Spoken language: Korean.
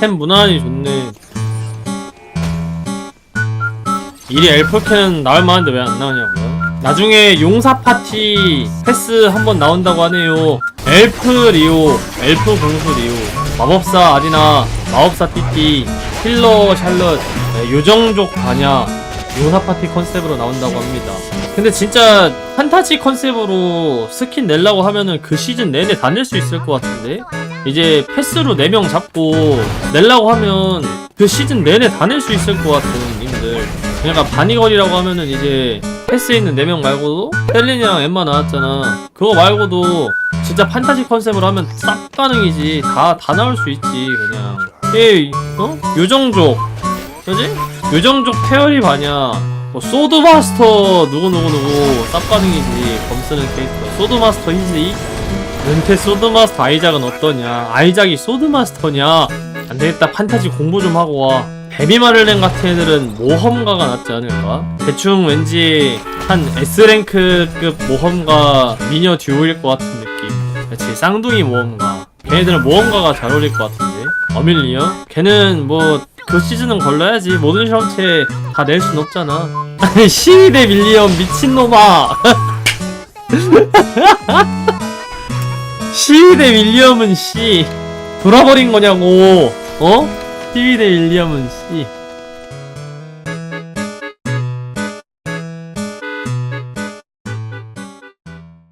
템 무난히 좋네 일이 엘프캔 나올 만한데 왜 안 나오냐고요? 나중에 용사 파티 패스 한번 나온다고 하네요 엘프 리오, 엘프 공수 리오, 마법사 아리나, 마법사 띠띠, 힐러 샬럿, 네, 요정족 바냐 용사 파티 컨셉으로 나온다고 합니다. 근데 진짜 판타지 컨셉으로 스킨 내려고 하면은 그 시즌 내내 다 낼 수 있을 것 같은데? 이제 패스로 4명 잡고 내려고 하면 그 시즌 내내 다 낼 수 있을 것 같은 님들. 그러니까 바니걸이라고 하면은 이제 패스에 있는 4명 말고도 셀린이랑 엠마 나왔잖아. 그거 말고도 진짜 판타지 컨셉으로 하면 싹 가능이지. 다, 다 나올 수 있지, 그냥. 에이, 어? 요정족. 그지? 요정족 페어리 바냐. 뭐, 소드마스터 누구누구누구 쌉 가능이지. 범 쓰는 캐릭터. 소드마스터 히지? 은퇴 소드마스터 아이작은 어떠냐? 아이작이 소드마스터냐? 안 되겠다. 판타지 공부 좀 하고 와. 베비마를렌 같은 애들은 모험가가 낫지 않을까? 대충 왠지 한 S랭크급 모험가 미녀 듀오일 것 같은 느낌. 그렇지, 쌍둥이 모험가. 걔네들은 모험가가 잘 어울릴 것 같은데. 어밀리요? 걔는 뭐, 그 시즌은 걸러야지. 모든 실험체 다 낼 순 없잖아. 아니, 시위대 밀리엄 미친놈아! 시위대 윌리엄은 씨 돌아버린 거냐고 어? 시위대 윌리엄은 씨